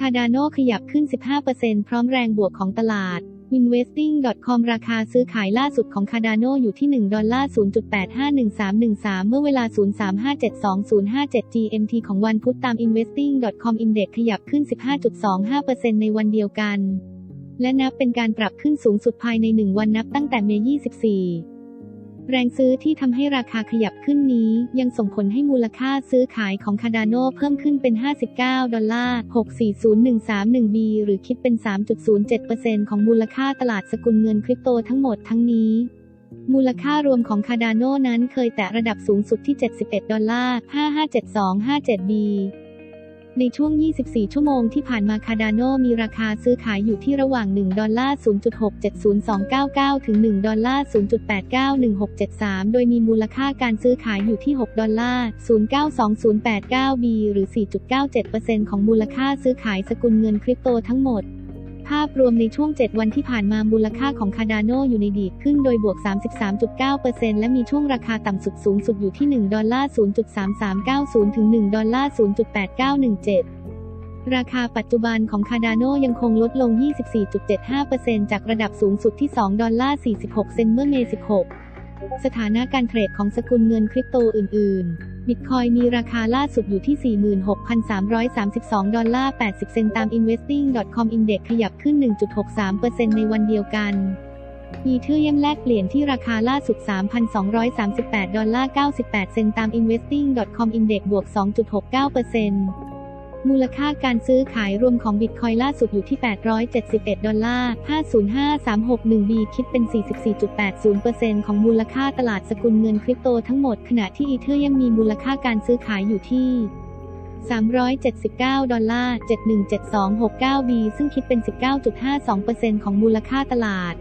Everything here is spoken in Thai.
Cardano ขยับขึ้น 15%พร้อมแรงบวกของตลาด Investing.com ราคาซื้อขายล่าสุดของ Cardano อยู่ที่ 1 ดอลลาร์ 0.851313 เมื่อเวลา 03572057 GMT ของวันพุธตาม Investing.com Index ขยับขึ้น 15.25%ในวันเดียวกัน และนับเป็นการปรับขึ้นสูงสุดภายใน 1 วันนับตั้งแต่เมษ24 แรงซื้อที่ทำให้ราคาขยับขึ้นนี้ ยังส่งผลให้มูลค่าซื้อขายของ Cardano เพิ่มขึ้นเป็น 59 ดอลลาร์ 640,131 b หรือคิดเป็น 3.07%ของมูลค่าตลาดสกุลเงินคริปโตทั้งหมดทั้งนี้มูลค่ารวมของ Cardano นั้นเคยแตะระดับสูงสุดที่ 71 ดอลลาร์ 557257 b ในช่วง 24 ชั่วโมงที่ผ่านมาคาดานโนมีราคาซื้อขายอยู่ที่ระหว่าง 1 ดอลลาร์ 0.670299 ถึง 1 ดอลลาร์ 0.891673 โดยมีมูลค่าการซื้อขายอยู่ที่ 6 ดอลลาร์ 092089 b หรือ 4.97%ของมูลค่าซื้อขายสกุลเงินคริปโตทั้งหมด ภาพรวมในช่วง 7 วันที่ผ่านมามูลค่าของ Cardano อยู่ในดีดขึ้นโดยบวก 33.9%และมีช่วงราคาต่ำสุดสูงสุดอยู่ที่ 1 ดอลลาร์ 0.3390 ถึง 1 ดอลลาร์ 0.8917 ราคาปัจจุบันของ Cardano ยังคงลดลง 24.75%จากระดับสูงสุดที่ 2 ดอลลาร์ 46 เซนเมื่อเมษ16 สถานะการเทรดของสกุลเงินคริปโตอื่น ๆ บิตคอยมีราคาล่าสุดอยู่ที่ 46,332 ดอลลาร์ 80 เซนต์ตาม investing.com index ขยับขึ้น 1.63%ในวันเดียวกันอีเทเยียมแลกเปลี่ยนที่ราคาล่าสุด 3,238 ดอลลาร์ 98 เซนต์ตาม investing.com index บวก 2.69% มูลค่าการซื้อขายรวมของบิตคอยล่าสุดอยู่ที่ 871 ดอลลาร์ 505361 b คิดเป็น 44.80%ของมูลค่าตลาดสกุลเงินคริปโตทั้งหมด ขณะที่อีเทเรียมมีมูลค่าการซื้อขายอยู่ที่379 ดอลลาร์ 717269 b ซึ่งคิดเป็น 19.52%ของมูลค่าตลาด